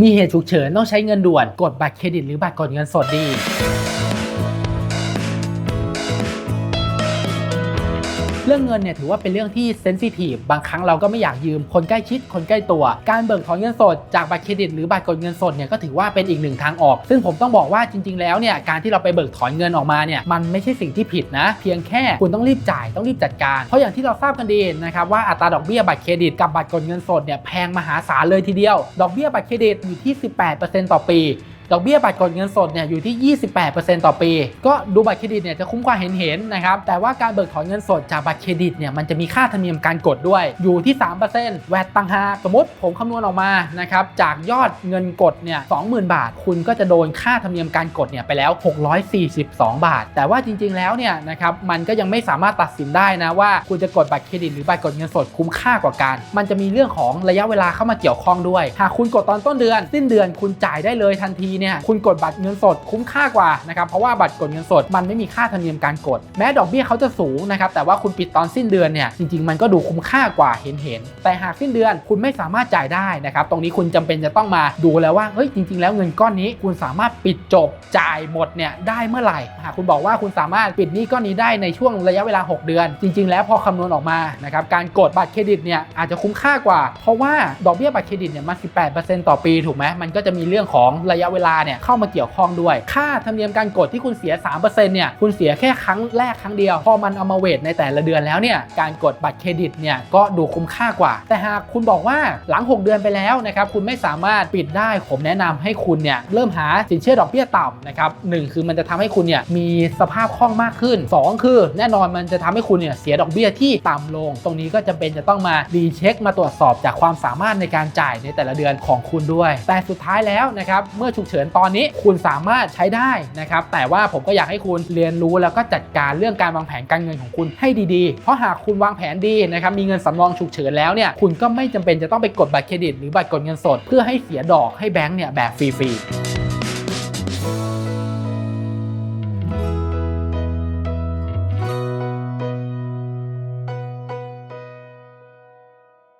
มีเหตุฉุกเฉินต้องใช้เงินด่วน กดบัตรเครดิตหรือบัตรกดเงินสดดี เรื่องเงินเนี่ยถือว่าเป็นเรื่องที่เซนซิทีฟบางครั้งเราก็ไม่อยากยืมคนใกล้ชิดคนใกล้ตัว การเบิกถอนเงินสดจากบัตรเครดิตหรือบัตรกดเงินสดเนี่ยก็ถือว่าเป็นอีกหนึ่งทางออก ซึ่งผมต้องบอกว่าจริง ๆ แล้วเนี่ยการที่เราไปเบิกถอนเงินออกมาเนี่ยมันไม่ใช่สิ่งที่ผิดนะ เพียงแค่คุณต้องรีบจ่ายต้องรีบจัดการ เพราะอย่างที่เราทราบกันดีนะครับว่าอัตราดอกเบี้ยบัตรเครดิตกับบัตรกดเงินสดเนี่ยแพงมหาศาลเลยทีเดียว ดอกเบี้ยบัตรเครดิตอยู่ที่ 18%ต่อปี ดอกเบี้ยบัตรกดเงินสดเนี่ยอยู่ที่ 28%ต่อปี ก็ดูบัตรเครดิตเนี่ยจะคุ้มกว่าเห็นๆนะครับ แต่ว่าการเบิกถอนเงินสดจากบัตรเครดิตเนี่ยมันจะมีค่าธรรมเนียมการกดด้วย อยู่ที่ 3%แวตต่างหากสมมติผมคำนวณออกมานะครับ จากยอดเงินกดเนี่ย20,000 บาท คุณก็จะโดนค่าธรรมเนียมการกดเนี่ยไปแล้ว 642 บาท แต่ว่าจริง ๆ แล้วเนี่ยนะครับมันก็ยังไม่สามารถตัดสินได้นะว่าคุณจะกดบัตรเครดิตหรือบัตรกดเงินสดคุ้มค่ากว่ากัน มันจะมีเรื่องของระยะเวลาเข้ามาเกี่ยวข้องด้วย หากคุณกดตอนต้นเดือน สิ้นเดือนคุณจ่ายได้เลยทันทีเนี่ยคุณกดบัตรเงินสดคุ้มค่ากว่านะครับเพราะว่าบัตรกดเงินสดมันไม่มีค่าธรรมเนียมการกด แม้ดอกเบี้ยเขาจะสูงนะครับแต่ว่าคุณปิดตอนสิ้นเดือนเนี่ยจริงๆ มันก็ดูคุ้มค่ากว่าเห็นเห็นๆแต่หากสิ้นเดือนคุณไม่สามารถจ่ายได้นะครับตรงนี้คุณจำเป็นจะต้องมาดูแล้วว่าเฮ้ยจริง ๆ แล้วเงินก้อนนี้คุณสามารถปิดจบจ่ายหมดเนี่ยได้เมื่อไหร่หากคุณบอกว่าคุณสามารถปิดหนี้ก้อนนี้ได้ในช่วงระยะเวลา 6 เดือน จริง ๆ แล้วพอคำนวณออกมานะครับการกดบัตรเครดิตเนี่ยอาจจะคุ้มค่ากว่า เพราะว่าดอกเบี้ยบัตรเครดิตเนี่ยมัน18%ต่อปีถูกไหมมันก็จะมีเรื่องของระยะเวลาเนี่ยเข้ามาเกี่ยวข้องด้วย ค่าธรรมเนียมการกดที่คุณเสีย 3%เนี่ยคุณเสียแค่ครั้งแรกครั้งเดียว พอมันเอามาเวทในแต่ละเดือนแล้วเนี่ยการกดบัตรเครดิตเนี่ยก็ดูคุ้มค่ากว่า แต่หากคุณบอกว่าหลัง 6 เดือนไปแล้วนะครับคุณไม่สามารถปิดได้ผมแนะนำให้คุณเนี่ยเริ่มหาสินเชื่อดอกเบี้ยต่ำนะครับหนึ่งคือมันจะทำให้คุณเนี่ยมีสภาพคล่องมากขึ้น 2 คือ แน่นอนมันจะทำให้คุณเนี่ยเสียดอกเบี้ยที่ต่ำลง ตรงนี้ก็จำเป็นจะต้องมารีเช็คมาตรวจสอบจากความสามารถในการจ่ายในแต่ละเดือนของคุณด้วย แต่สุดท้ายแล้วนะครับเมื่อฉุกเฉินตอนนี้คุณสามารถใช้ได้นะครับแต่ว่าผมก็อยากให้คุณเรียนรู้แล้วก็จัดการเรื่องการวางแผนการเงินของคุณให้ดีๆ เพราะหากคุณวางแผนดีนะครับมีเงินสำรองฉุกเฉินแล้วเนี่ยคุณก็ไม่จำเป็นจะต้องไปกดบัตรเครดิตหรือบัตรกดเงินสด เพื่อให้เสียดอกให้แบงก์เนี่ยแบบฟรีๆ